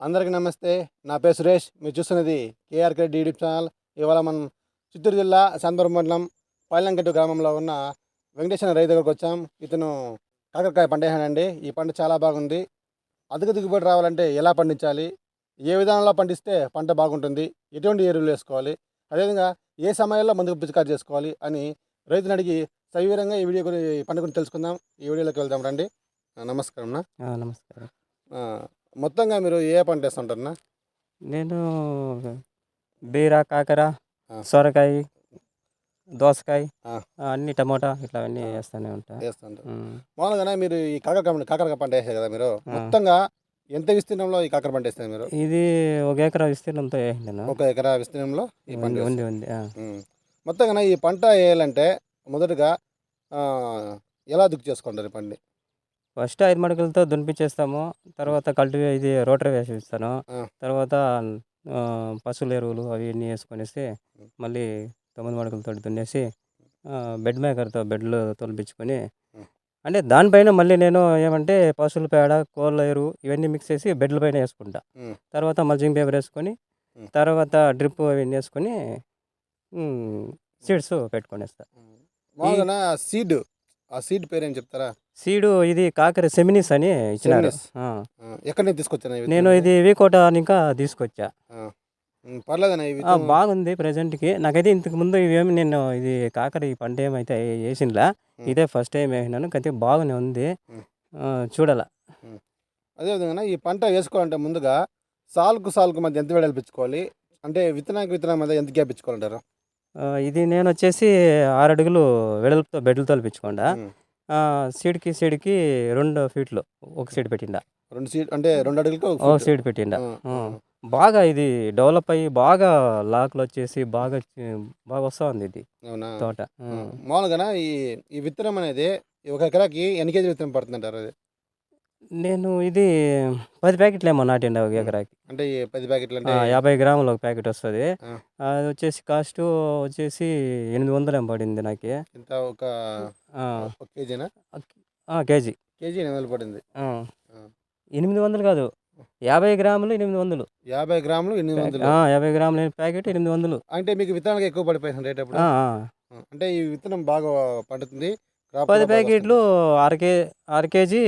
అందరికీ నమస్తే. నా పేరు సురేష్. మీరు చూస్తున్నది కేఆర్కే యూట్యూబ్ ఛానల్. ఇవాళ మనం చిత్తూరు జిల్లా శాంతపురం మండలం పైలంకట్టు గ్రామంలో ఉన్న వెంకటేశ్వర రైతు దగ్గరకు వచ్చాం. ఇతను కాకరకాయ పంట వేసాడండి. ఈ పంట చాలా బాగుంది. అధిక దిగుబడి రావాలంటే ఎలా పండించాలి? ఏ విధానంలో పండిస్తే పంట బాగుంటుంది? ఎటువంటి ఎరువులు వేసుకోవాలి? అదేవిధంగా ఏ సమయంలో మందుకు పిచికారి చేసుకోవాలి? అని రైతుని అడిగి సవివరంగా ఈ వీడియో గురించి పంట గురించి తెలుసుకుందాం. ఈ వీడియోలోకి వెళ్దాం రండి. నమస్కారం నమస్కారం. మొత్తంగా మీరు ఏ పంట వేస్తుంటారన్నా? నేను బీర కాకర. సొరకాయ దోసకాయ అన్ని టమోటా ఇట్లా అన్నీ వేస్తూనే ఉంటా. వేస్తుంటారు. ఉమ్. మామూలుగా మీరు ఈ కాకర కాకరకాయ పంట వేసారు కదా మీరు. మొత్తంగా ఎంత విస్తీర్ణంలో ఈ కాకర పంట వేస్తారు మీరు? ఇది ఒక ఎకరా విస్తీర్ణంతో వేసినాను ఒక ఎకరా విస్తీర్ణంలో ఈ పంట ఉంది ఉంది. మొత్తంగా ఈ పంట వేయాలంటే మొదటగా ఎలా దుక్కు చేసుకుంటారు ఈ పండి ఫస్ట్ ఐదు మడకలతో దునిపించేస్తాము తర్వాత కల్టివే ఇది రోటరీ వేసి ఇస్తాను. తర్వాత పశువుల ఎరువులు అవి అన్నీ వేసుకొనేసి మళ్ళీ తొమ్మిది మడకలతో దున్నేసి బెడ్ మేకర్తో బెడ్లు తొలిపించుకొని. అంటే దానిపైన మళ్ళీ నేను ఏమంటే పశువుల పేడ కోళ్ళ ఎరువు ఇవన్నీ మిక్స్ చేసి బెడ్ల పైన వేసుకుంటా. తర్వాత మల్చింగ్ పేపర్ వేసుకొని. తర్వాత డ్రిప్ అవన్నీ వేసుకొని సీడ్స్ పెట్టుకొనేస్తా మామూలుగా సీడ్ ఆ సీడ్ పేరు ఏం చెప్తారా? సీడు ఇది కాకర సెమినిస్ అని ఇచ్చినారు. ఎక్కడి నుంచి తీసుకొచ్చాను నేను? ఇది వీకోట ఇంకా తీసుకొచ్చా. పర్లేదన్నా బాగుంది ప్రజెంట్కి. నాకైతే ఇంతకు ముందు ఇవేమి నేను ఇది కాకర ఈ పంట ఏమైతే వేసిండ్లా ఉం. ఇదే ఫస్ట్ టైం వేసినాను. అయితే బాగానే ఉంది. చూడాల. అదేవిధంగా ఈ పంట వేసుకోవాలంటే ముందుగా సాలుకు సాలుకు మధ్య ఎంత వెడల్పించుకోవాలి? అంటే విత్తనానికి విత్తనం మధ్య ఎంత గ్యాప్ ఇచ్చుకోవాలంటారు? ఇది నేను వచ్చేసి ఆరు అడుగులు వెడల్పుతో బెడ్లు తొలిపించకుండా. సీడ్కి సీడ్కి రెండు ఫీట్లు ఒక సీడ్ పెట్టిండా రెండు సీడ్ అంటే రెండు అడుగులకు ఒక. సీడ్ పెట్టిండా. బాగా ఇది డెవలప్ అయ్యి బాగా లాక్లు వచ్చేసి బాగా బాగా వస్తూ ఉంది ఇది తోట. మామూలుగా ఈ ఈ విత్తనం అనేది ఒక ఎకరాకి ఎన్ని కేజీ విత్తనం పడుతుంది అంటారు అది నేను ఇది పది ప్యాకెట్లు ఏమో నాటిండా ఒక. ఎకరాకి. అంటే ఈ పది ప్యాకెట్లు ఆ, యాభై గ్రాములు ఒక ప్యాకెట్ వస్తుంది. ఆ. అది వచ్చేసి కాస్ట్ వచ్చేసి ఎనిమిది వందలు ఏం పడింది నాకు. ఇంత ఒక ఆ, ఒక కేజీనా? ఆ, కేజీ. కేజీ ఎనిమిది వందలు పడింది. ఆ. ఆ. ఎనిమిది వందలు కాదు యాభై గ్రాములు ఎనిమిది వందలు. యాభై గ్రాములు ఎనిమిది వందలు. ఆ, యాభై గ్రాములు ప్యాకెట్ ఎనిమిది వందలు. అంటే మీకు విత్తనాలకు ఎక్కువ పడిపోయింది రేట్ అప్పుడు ఆ, ఆ. ఆ, అంటే ఈ విత్తనం బాగా పండుతుంది. పది ప్యాకెట్లు అర కే అర కేజీ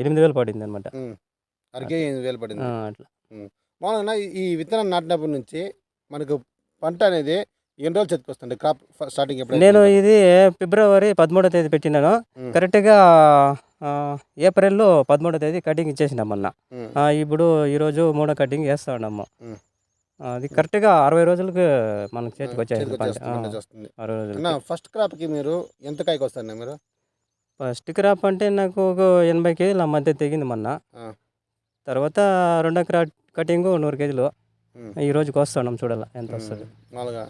ఎనిమిది వేలు పడింది అనమాట వస్తుంది. ఉం. అర కేజీ ఎనిమిది వేలు పడింది. అట్లా. మామూలుగా ఈ- విత్తనం నాటినప్పటి నుంచి మనకు పంట అనేది ఎన్ని రోజులు చేతికొస్తుంది? క్రాప్ స్టార్టింగ్ ఎప్పుడు నేను ఇది ఫిబ్రవరి పదమూడో తేదీ పెట్టినాను. కరెక్ట్గా ఏప్రిల్లో పదమూడో తేదీ కటింగ్ ఇచ్చేసినాం. ఆ, ఇప్పుడు ఈరోజు మూడో కటింగ్ వేస్తా ఉన్నాము అది కరెక్ట్గా అరవై రోజులకి మనకు చేతికి వచ్చేసింది పంట. వచ్చేస్తుంది. అరవై రోజులకి. ఫస్ట్ క్రాప్కి మీరు ఎంత కాయకి మీరు? ఫస్ట్ క్రాప్ అంటే నాకు ఒక ఎనభై కేజీలు ఆ మధ్య తెగింది మొన్న. తర్వాత రెండో క్రాప్ కటింగ్ నూరు కేజీలు. ఈ రోజుకి వస్తున్నాం చూడాల ఎంత వస్తుంది. మామూలుగా.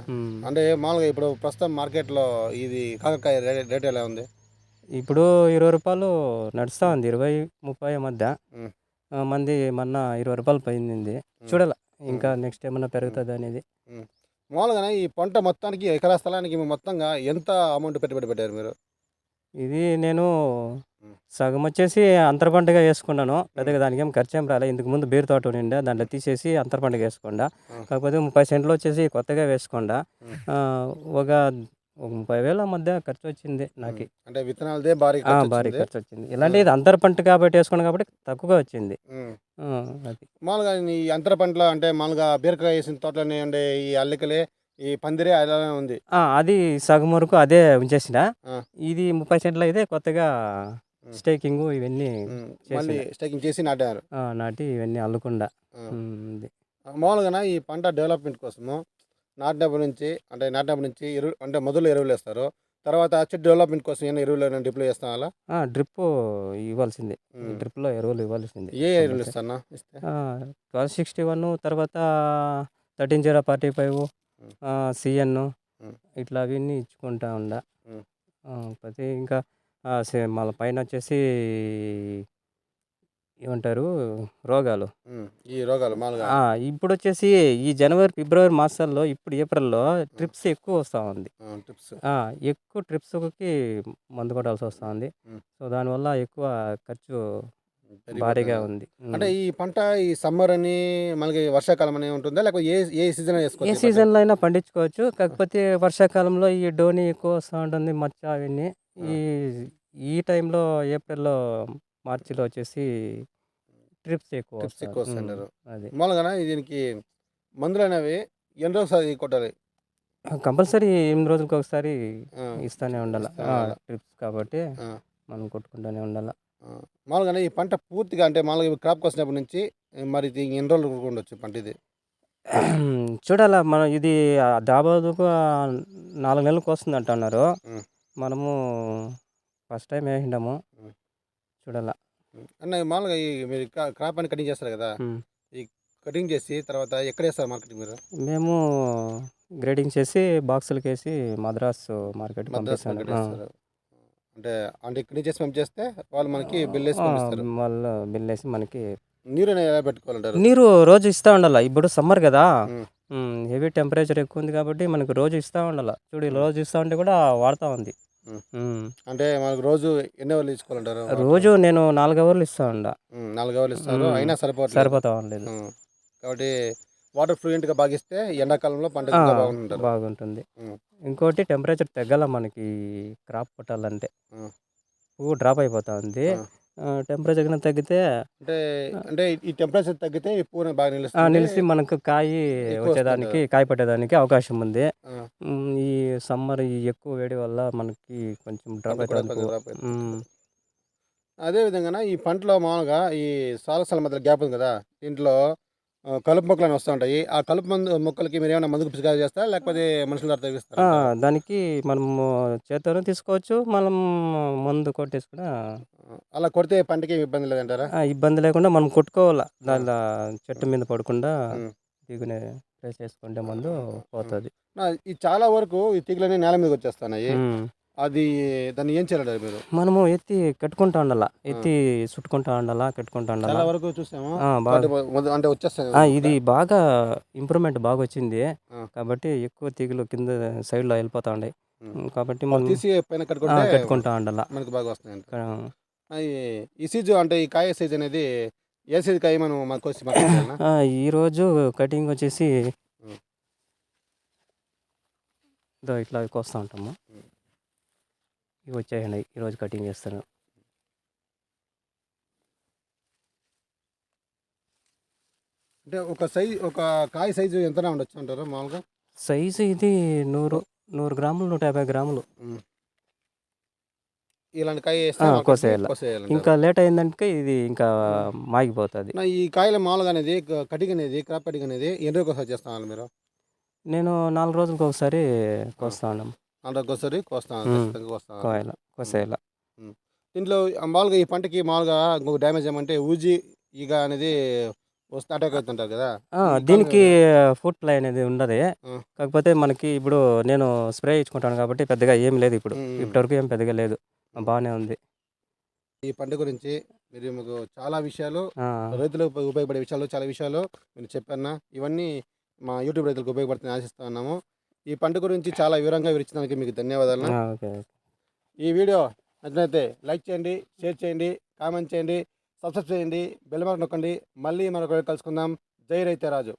అంటే మామూలుగా ఇప్పుడు ప్రస్తుతం మార్కెట్లో ఇది కాకరకాయ రేట్ ఎలా ఉంది? ఇప్పుడు ఇరవై రూపాయలు నడుస్తూ ఉంది ఇరవై ముప్పై మధ్య. మంది మొన్న ఇరవై రూపాయలు పోయింది. చూడాల ఇంకా నెక్స్ట్ ఏమన్నా పెరుగుతుంది అనేది? మామూలుగా ఈ పంట మొత్తానికి ఎకరా స్థలానికి మొత్తంగా ఎంత అమౌంట్ పెట్టుబడి పెట్టారు మీరు? ఇది నేను. సగం వచ్చేసి అంతర పంటగా వేసుకున్నాను. పెద్దగా దానికి ఏం ఖర్చు ఏం రాలే. ఇంతకు ముందు బీర్ తోట ఉండే దాంట్లో తీసేసి అంతర పంటగా వేసుకోండా. కాకపోతే ముప్పై సెంట్లు వచ్చేసి కొత్తగా వేసుకోండా ఒక ఒక ముప్పై వేల మధ్య ఖర్చు వచ్చింది నాకు అంటే విత్తనాలదే భారీ భారీ వచ్చింది. ఖర్చు వచ్చింది ఇలాంటి ఇది అంతర పంట కాబట్టి వేసుకున్నాను కాబట్టి తక్కువగా వచ్చింది. అది. మామూలుగా ఈ అంతర పంటలు అంటే మామూలుగా బీరకాయ వేసిన తోటలోనే ఉండే ఈ అల్లికలే ఈ పందిరే అలానే ఉంది. ఆ, అది సగం వరకు అదే ఉంచేసిన. ఇది ముప్పై సెంట్లు అయితే కొత్తగా. స్టేకింగ్ ఇవన్నీ. మళ్ళీ స్టేకింగ్ చేసి నాటారు. నాటి ఇవన్నీ అల్లుకుండా. మామూలుగా ఈ పంట డెవలప్మెంట్ కోసము నాటినప్పటి నుంచి అంటే నాటినప్పటి నుంచి ఎరువు అంటే మొదలు ఎరువులు వేస్తారు తర్వాత చెట్టు డెవలప్మెంట్ కోసం ఏమైనా ఎరువులు డిప్లో చేస్తాం అలా డ్రిప్ ఇవ్వాల్సింది. డ్రిప్లో ఎరువులు ఇవ్వాల్సింది ఏ ఎరువులు ఇస్తానా ఇస్తే ట్వెల్వ్ సిక్స్టీ వన్ తర్వాత థర్టీన్ జీరో ఫార్టీ ఫైవ్. సిఎన్. ఇట్లా అవన్నీ ఇచ్చుకుంటా ఉండ. ప్రతి ఇంకా మళ్ళీ పైన వచ్చేసి ఏమంటారు రోగాలు. ఈ రోగాలు ఇప్పుడు వచ్చేసి ఈ జనవరి ఫిబ్రవరి మాసాల్లో ఇప్పుడు ఏప్రిల్లో ట్రిప్స్ ఎక్కువ వస్తూ ఉంది. టిప్స్ ఆ, ఎక్కువ ట్రిప్స్కి మందు కొట్టాల్సి వస్తూ ఉంది. ఉం. సో దానివల్ల ఎక్కువ ఖర్చు భారీగా ఉంది. అంటే ఈ పంట ఈ సమ్మర్ అని మనకి వర్షాకాలం అని ఉంటుందా? లేకపోతే ఏ ఏ సీజన్ ఏ వేసుకోవచ్చు? సీజన్లో అయినా పండించుకోవచ్చు. కాకపోతే వర్షాకాలంలో ఈ డోని ఎక్కువ వస్తూ ఉంటుంది మచ్చ అవన్నీ. ఈ ఈ టైంలో ఏప్రిల్లో మార్చిలో వచ్చేసి ట్రిప్స్ ఎక్కువ వస్తాయి. ఎక్కువ. ఉమ్, అది మామూలుగా దీనికి మందులు అనేవి ఎన్ని రోజులు కొట్టాలి కంపల్సరీ ఎనిమిది రోజులకి ఒకసారి ఇస్తానే ఉండాలి. ట్రిప్స్ కాబట్టి మనం కొట్టుకుంటూనే ఉండాలి ఆ. మామూలుగా ఈ పంట పూర్తిగా అంటే మామూలుగా క్రాప్ వచ్చినప్పటి నుంచి మరి ఇది ఎన్ని రోజులు ఉండొచ్చు పంట ఇది చూడాలా మనం ఇది దాదాపుగా నాలుగు నెలలకు వస్తుంది అంటున్నారు. మనము ఫస్ట్ టైం వేసిండాము. చూడాలా. అన్న మామూలుగా ఈ మీరు క్రా- క్రాప్ అని కటింగ్ చేస్తారు కదా. ఈ కటింగ్ చేసి తర్వాత ఎక్కడ వేస్తారు మార్కెటింగ్ మీరు? మేము గ్రేడింగ్ చేసి బాక్సులకి వేసి మద్రాస్ మార్కెట్ పంపిస్తాను. అంటే అంటే ఇక్కడ నుంచి చేసి పంపించేస్తే వాళ్ళు మనకి బిల్ వేసి వాళ్ళు బిల్ వేసి మనకి నీరు ఎలా పెట్టుకోవాలంటారు? నీరు రోజు ఇస్తూ ఉండాలి. ఇప్పుడు సమ్మర్ కదా. హెవీ టెంపరేచర్ ఎక్కువ ఉంది కాబట్టి మనకి రోజు ఇస్తూ ఉండాలి. చూడు రోజు ఇస్తూ ఉంటే కూడా వాడుతూ ఉంది. అంటే మనకు రోజు ఎన్ని అవర్లు ఇచ్చుకోవాలంటారు రోజు నేను నాలుగు అవర్లు ఇస్తూ ఉండా నాలుగు అవర్లు ఇస్తారు ఉమ్. అయినా సరిపోవట్లేదు సరిపోతా ఉండలేదు. కాబట్టి వాటర్ ఫ్లూయెంట్గా బాగిస్తే ఎండాకాలంలో పంట బాగుంటుంది ఉమ్. ఇంకోటి టెంపరేచర్ తగ్గల మనకి క్రాప్ పట్టాలంటే ఉమ్. పువ్వు డ్రాప్ అయిపోతా ఉంది. టెంపరేచర్ కన్నా తగ్గితే అంటే అంటే ఈ టెంపరేచర్ తగ్గితే ఈ పూన బాగా నిలుస్తుంది. నిలిచి మనకు కాయ వచ్చేదానికి కాయ పట్టేదానికి అవకాశం ఉంది. ఈ సమ్మర్ ఈ ఎక్కువ వేడి వల్ల మనకి కొంచెం డ్రాప్ అవుతుంది అవుతుంది. అదే విధంగా ఈ పంటలో మామూలుగా ఈ సాలసాల మధ్య గ్యాప్ ఉంది కదా దీంట్లో కలుపు మొక్కలు అని వస్తూ ఉంటాయి. ఆ కలుపు మందు మొక్కలకి మీరు ఏమైనా మందుకు పిచికారి చేస్తారా? లేకపోతే మనుషుల ద్వారా తగ్గిస్తారా దానికి మనము చేతను తీసుకోవచ్చు. మనం మందు కొట్టేసుకున్న అలా కొడితే పంటకి ఏమి ఇబ్బంది లేదంటారా? ఇబ్బంది లేకుండా మనం కొట్టుకోవాలి. దానిలో చెట్టు మీద పడకుండా ఉమ్. దిగునే ప్రెస్ చేసుకుంటే మందు పోతుంది. నా, ఈ చాలా వరకు ఈ తీగలన్నీ నేల మీదకి వచ్చేస్తున్నాయి. అది దాన్ని ఏం చేయాలంటారు మీరు? మనము ఎత్తి కట్టుకుంటా ఉండాల. ఎత్తి చుట్టుకుంటా ఉండాలా కట్టుకుంటా ఉండాలా. చాలా వరకు చూసాము? అంటే వచ్చేస్తాయి ఇది బాగా ఇంప్రూవ్మెంట్ బాగా వచ్చింది. కాబట్టి ఎక్కువ తీగలు కింద సైడ్లో వెళ్ళిపోతా ఉమ్. కాబట్టి మనం తీసి పైన కట్టుకుంటే కట్టుకుంటా ఉండాల. మనకి బాగా వస్తాయి ఈ సీజు అంటే ఈ కాయ సైజ్ అనేది ఏ సైజ్ కాయ మనం మనకు వచ్చి ఈరోజు కటింగ్ వచ్చేసి ఇట్లా కోస్తూ ఉంటాము. ఇవి వచ్చాయండి. ఈరోజు కటింగ్ చేస్తాను. అంటే ఒక సైజ్ ఒక కాయ సైజు ఎంతనా ఉండొచ్చు అంటారు మామూలుగా? సైజు ఇది నూరు నూరు గ్రాములు నూట యాభై గ్రాములు. ఇలాంటి కాయ కోసేయాల. ఇంకా లేట్ అయిందంటే ఇది ఇంకా మాగిపోతుంది. ఈ కాయల మామూలుగా అనేది కటింగ్ అనేది క్రాప్ కటింగ్ అనేది ఎన్ని రోజులు ఒకసారి చేస్తాను మీరు? నేను నాలుగు రోజులకు ఒకసారి కోస్తా ఉన్నాం. అంటే ఒకసారి కోస్తాను కోయాల కోసేయాల. దీంట్లో మామూలుగా ఈ పంటకి మామూలుగా ఇంకొక డ్యామేజ్ ఏమంటే ఊజీ ఈగ అనేది వస్తే అటాక్ అవుతుంటారు కదా. దీనికి ఫుడ్ ప్లై అనేది ఉండదు. కాకపోతే మనకి ఇప్పుడు నేను స్ప్రే ఇచ్చుకుంటాను కాబట్టి పెద్దగా ఏం లేదు ఇప్పుడు. ఇప్పటివరకు ఏం పెద్దగా లేదు. బాగానే ఉంది. ఈ పంట గురించి మీరు మీకు చాలా విషయాలు రైతులకు ఉప- ఉపయోగపడే విషయాలు చాలా విషయాలు మీరు చెప్పన్నా ఇవన్నీ మా యూట్యూబ్ రైతులకు ఉపయోగపడుతుందని ఆశిస్తా ఉన్నాము. ఈ పంట గురించి చాలా వివరంగా వివరించడానికి మీకు ధన్యవాదాలు. ఈ వీడియో నచ్చినైతే లైక్ చేయండి షేర్ చేయండి కామెంట్ చేయండి సబ్స్క్రైబ్ చేయండి బెల్ మార్క్ నొక్కండి. మళ్ళీ మరొక కలుసుకుందాం. జై రైతే రాజు.